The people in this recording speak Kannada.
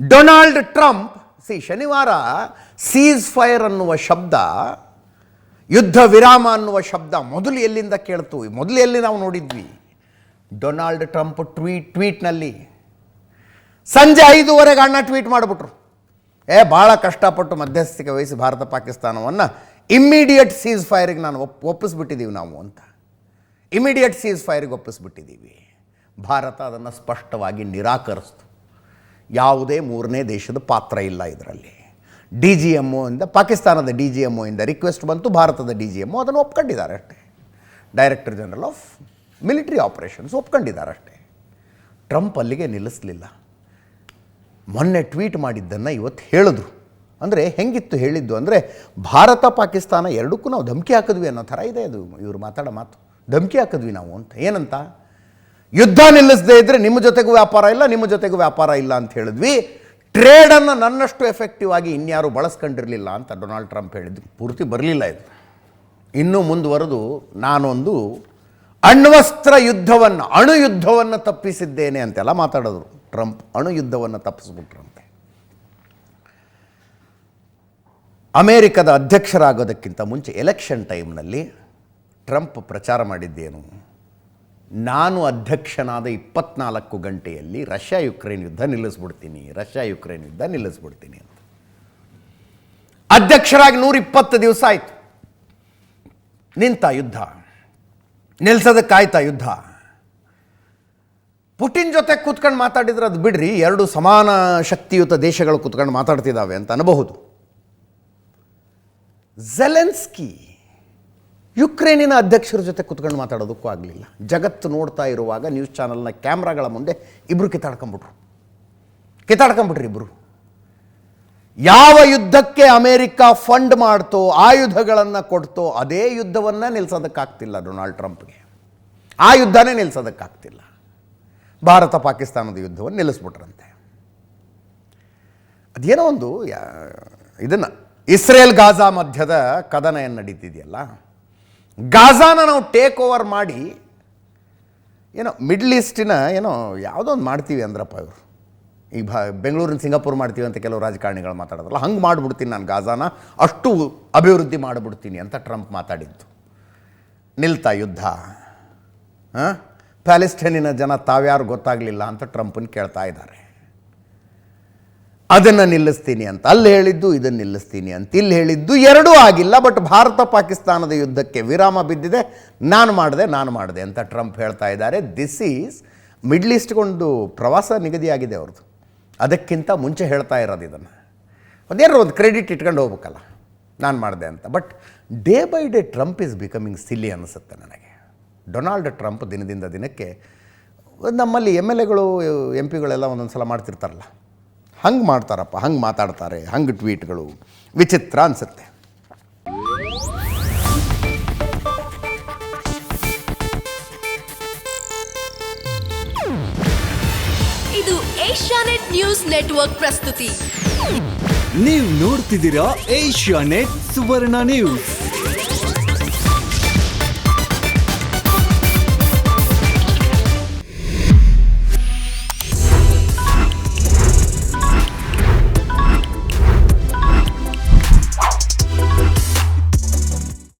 ಡೊನಾಲ್ಡ್ ಟ್ರಂಪ್ ಸಿ ಶನಿವಾರ ಸೀಸ್ ಫೈರ್ ಅನ್ನುವ ಶಬ್ದ, ಯುದ್ಧ ವಿರಾಮ ಅನ್ನುವ ಶಬ್ದ ಮೊದಲು ಎಲ್ಲಿಂದ ಕೇಳ್ತು? ಮೊದಲು ಎಲ್ಲಿ ನಾವು ನೋಡಿದ್ವಿ? ಡೊನಾಲ್ಡ್ ಟ್ರಂಪ್ ಟ್ವೀಟ್, ಟ್ವೀಟ್ನಲ್ಲಿ. ಸಂಜೆ ಐದೂವರೆಗೆ ಅಣ್ಣ ಟ್ವೀಟ್ ಮಾಡಿಬಿಟ್ರು. ಏ, ಭಾಳ ಕಷ್ಟಪಟ್ಟು ಮಧ್ಯಸ್ಥಿಕೆ ವಹಿಸಿ ಭಾರತ ಪಾಕಿಸ್ತಾನವನ್ನು ಇಮ್ಮಿಡಿಯೇಟ್ ಸೀಸ್ ಫೈರಿಗೆ ನಾನು ಒಪ್ ಒಪ್ಪಿಸ್ಬಿಟ್ಟಿದ್ದೀವಿ ನಾವು ಅಂತ. ಇಮಿಡಿಯೇಟ್ ಸೀಸ್ ಫೈರಿಗೆ ಒಪ್ಪಿಸ್ಬಿಟ್ಟಿದ್ದೀವಿ ಭಾರತ ಅದನ್ನು ಸ್ಪಷ್ಟವಾಗಿ ನಿರಾಕರಿಸ್ತು. ಯಾವುದೇ ಮೂರನೇ ದೇಶದ ಪಾತ್ರ ಇಲ್ಲ ಇದರಲ್ಲಿ. ಡಿ ಜಿ ಎಂ ಇಂದ ಪಾಕಿಸ್ತಾನದ ಡಿ ಜಿ ಎಂ ಇಂದ ರಿಕ್ವೆಸ್ಟ್ ಬಂತು, ಭಾರತದ ಡಿ ಜಿ ಎಂ ಅದನ್ನು ಒಪ್ಕೊಂಡಿದ್ದಾರೆ ಅಷ್ಟೇ. Director general of military operations ಒಪ್ಕೊಂಡಿದ್ದಾರೆ ಅಷ್ಟೇ. ಟ್ರಂಪ್ ಅಲ್ಲಿಗೆ ನಿಲ್ಲಿಸಲಿಲ್ಲ. ಮೊನ್ನೆ ಟ್ವೀಟ್ ಮಾಡಿದ್ದನ್ನು ಇವತ್ತು ಹೇಳಿದ್ರು. ಅಂದರೆ ಹೆಂಗಿತ್ತು ಹೇಳಿದ್ದು ಅಂದರೆ, ಭಾರತ, ಪಾಕಿಸ್ತಾನ ಎರಡಕ್ಕೂ ನಾವು ಧಮಕಿ ಹಾಕಿದ್ವಿ ಅನ್ನೋ ಥರ ಇದೆ ಅದು. ಇವರು ಮಾತಾಡೋ ಮಾತು. ಧಮಕಿ ಹಾಕಿದ್ವಿ ನಾವು ಅಂತ. ಏನಂತ? ಯುದ್ಧ ನಿಲ್ಲಿಸದೇ ಇದ್ದರೆ ನಿಮ್ಮ ಜೊತೆಗೂ ವ್ಯಾಪಾರ ಇಲ್ಲ, ನಿಮ್ಮ ಜೊತೆಗೂ ವ್ಯಾಪಾರ ಇಲ್ಲ ಅಂತ ಹೇಳಿದ್ವಿ. ಟ್ರೇಡನ್ನು ನನ್ನಷ್ಟು ಎಫೆಕ್ಟಿವ್ ಆಗಿ ಇನ್ಯಾರು ಬಳಸ್ಕೊಂಡಿರಲಿಲ್ಲ ಅಂತ ಡೊನಾಲ್ಡ್ ಟ್ರಂಪ್ ಹೇಳಿದ್ವಿ ಪೂರ್ತಿ ಬರಲಿಲ್ಲ ಇದು. ಇನ್ನೂ ಮುಂದುವರೆದು ನಾನೊಂದು ಅಣ್ವಸ್ತ್ರ ಯುದ್ಧವನ್ನು, ಅಣು ಯುದ್ಧವನ್ನು ತಪ್ಪಿಸಿದ್ದೇನೆ ಅಂತೆಲ್ಲ ಮಾತಾಡಿದ್ರು ಟ್ರಂಪ್ ಅಣು ಯುದ್ಧವನ್ನು ತಪ್ಪಿಸ್ಬಿಟ್ರಂತೆ. ಅಮೇರಿಕದ ಅಧ್ಯಕ್ಷರಾಗೋದಕ್ಕಿಂತ ಮುಂಚೆ ಎಲೆಕ್ಷನ್ ಟೈಮ್ನಲ್ಲಿ ಟ್ರಂಪ್ ಪ್ರಚಾರ ಮಾಡಿದ್ದೇನು? ನಾನು ಅಧ್ಯಕ್ಷನಾದ ಇಪ್ಪತ್ನಾಲ್ಕು ಗಂಟೆಯಲ್ಲಿ ರಷ್ಯಾ ಯುಕ್ರೇನ್ ಯುದ್ಧ ನಿಲ್ಲಿಸ್ಬಿಡ್ತೀನಿ, ರಷ್ಯಾ ಯುಕ್ರೇನ್ ಯುದ್ಧ ನಿಲ್ಲಿಸ್ಬಿಡ್ತೀನಿ ಅಂತ. ಅಧ್ಯಕ್ಷರಾಗಿ ನೂರಿಪ್ಪತ್ತು ದಿವಸ ಆಯಿತು. ನಿಂತ ಯುದ್ಧ. ನಿಲ್ಸೋದಕ್ಕಾಯ್ತಾ ಯುದ್ಧ. ಪುಟಿನ್ ಜೊತೆ ಕೂತ್ಕೊಂಡು ಮಾತಾಡಿದ್ರೆ ಅದು ಬಿಡ್ರಿ, ಎರಡು ಸಮಾನ ಶಕ್ತಿಯುತ ದೇಶಗಳು ಕೂತ್ಕೊಂಡು ಮಾತಾಡ್ತಿದ್ದಾವೆ ಅಂತ ಅನ್ಬಹುದು. ಜೆಲೆನ್ಸ್ಕಿ ಯುಕ್ರೇನಿನ ಅಧ್ಯಕ್ಷರ ಜೊತೆ ಕುತ್ಕೊಂಡು ಮಾತಾಡೋದಕ್ಕೂ ಆಗಲಿಲ್ಲ. ಜಗತ್ತು ನೋಡ್ತಾ ಇರುವಾಗ ನ್ಯೂಸ್ ಚಾನಲ್ನ ಕ್ಯಾಮ್ರಾಗಳ ಮುಂದೆ ಇಬ್ಬರು ಕಿತ್ತಾಡ್ಕೊಂಬಿಟ್ರು ಕಿತ್ತಾಡ್ಕೊಂಬಿಟ್ರಿ ಇಬ್ಬರು ಯಾವ ಯುದ್ಧಕ್ಕೆ ಅಮೇರಿಕ ಫಂಡ್ ಮಾಡ್ತೋ, ಆಯುಧಗಳನ್ನು ಕೊಡ್ತೋ, ಅದೇ ಯುದ್ಧವನ್ನು ನಿಲ್ಲಿಸೋದಕ್ಕಾಗ್ತಿಲ್ಲ ಡೊನಾಲ್ಡ್ ಟ್ರಂಪ್ಗೆ. ಆ ಯುದ್ಧನೇ ನಿಲ್ಲಿಸೋದಕ್ಕಾಗ್ತಿಲ್ಲ ಭಾರತ ಪಾಕಿಸ್ತಾನದ ಯುದ್ಧವನ್ನು ನಿಲ್ಲಿಸ್ಬಿಟ್ರಂತೆ. ಅದೇನೋ ಒಂದು ಇದನ್ನು ಇಸ್ರೇಲ್ ಗಾಜಾ ಮಧ್ಯದ ಕದನ ಏನು ನಡೀತಿದೆಯಲ್ಲ? ಗಾಜಾನ ನಾವು ಟೇಕ್ ಓವರ್ ಮಾಡಿ, ಏನೋ ಮಿಡ್ಲ್ ಈಸ್ಟಿನ ಏನೋ ಯಾವುದೋ ಒಂದು ಮಾಡ್ತೀವಿ ಅಂದ್ರಪ್ಪ ಇವರು. ಈಗ ಭಾ ಬೆಂಗಳೂರಿನ ಸಿಂಗಾಪುರ್ ಮಾಡ್ತೀವಿ ಅಂತ ಕೆಲವು ರಾಜಕಾರಣಿಗಳು ಮಾತಾಡೋದಲ್ಲ, ಹಂಗೆ ಮಾಡಿಬಿಡ್ತೀನಿ ನಾನು ಗಾಜಾನ, ಅಷ್ಟು ಅಭಿವೃದ್ಧಿ ಮಾಡಿಬಿಡ್ತೀನಿ ಅಂತ ಟ್ರಂಪ್ ಮಾತಾಡಿದ್ದು. ನಿಲ್ತಾ ಯುದ್ಧ, ಹಾಂ? ಪ್ಯಾಲೆಸ್ಟೈನಿನ ಜನ ತಾವ್ಯಾರು ಗೊತ್ತಾಗಲಿಲ್ಲ ಅಂತ ಟ್ರಂಪನ್ನು ಕೇಳ್ತಾ ಇದ್ದಾರೆ. ಅದನ್ನು ನಿಲ್ಲಿಸ್ತೀನಿ ಅಂತ. ಅಲ್ಲಿ ಹೇಳಿದ್ದು ಇದನ್ನು ನಿಲ್ಲಿಸ್ತೀನಿ ಅಂತ. ಇಲ್ಲಿ ಹೇಳಿದ್ದು ಎರಡೂ ಆಗಿಲ್ಲ ಬಟ್ ಭಾರತ ಪಾಕಿಸ್ತಾನದ ಯುದ್ಧಕ್ಕೆ ವಿರಾಮ ಬಿದ್ದಿದೆ. ನಾನು ಮಾಡಿದೆ ನಾನು ಮಾಡಿದೆ ಅಂತ ಟ್ರಂಪ್ ಹೇಳ್ತಾ ಇದ್ದಾರೆ. ದಿಸ್ ಈಸ್ ಮಿಡ್ಲ್ ಈಸ್ಟ್ಗೊಂದು ಪ್ರವಾಸ ನಿಗದಿಯಾಗಿದೆ ಅವ್ರದ್ದು ಅದಕ್ಕಿಂತ ಮುಂಚೆ ಹೇಳ್ತಾ ಇರೋದು ಇದನ್ನು. ಒಂದೇನಾರು ಒಂದು ಕ್ರೆಡಿಟ್ ಇಟ್ಕೊಂಡು ಹೋಗ್ಬೇಕಲ್ಲ, ನಾನು ಮಾಡಿದೆ ಅಂತ. But day by day Trump is becoming silly ಅನಿಸುತ್ತೆ ನನಗೆ. ಡೊನಾಲ್ಡ್ ಟ್ರಂಪ್ ದಿನದಿಂದ ದಿನಕ್ಕೆ, ನಮ್ಮಲ್ಲಿ ಎಂ ಎಲ್ ಎಗಳು, ಎಂ ಪಿಗಳೆಲ್ಲ ಒಂದೊಂದು ಸಲ ಮಾಡ್ತಿರ್ತಾರಲ್ಲ. ಹಂಗೆ ಮಾಡ್ತಾರಪ್ಪ ಹಂಗೆ ಮಾತಾಡ್ತಾರೆ ಹಂಗೆ ಟ್ವೀಟ್ಗಳು ವಿಚಿತ್ರ ಅನಿಸುತ್ತೆ. ಇದು ಏಷ್ಯಾನೆಟ್ ನ್ಯೂಸ್ ನೆಟ್ವರ್ಕ್ ಪ್ರಸ್ತುತಿ. ನೀವು ನೋಡ್ತಿದ್ದೀರಾ ಏಷ್ಯಾನೆಟ್ ಸುವರ್ಣ ನ್ಯೂಸ್.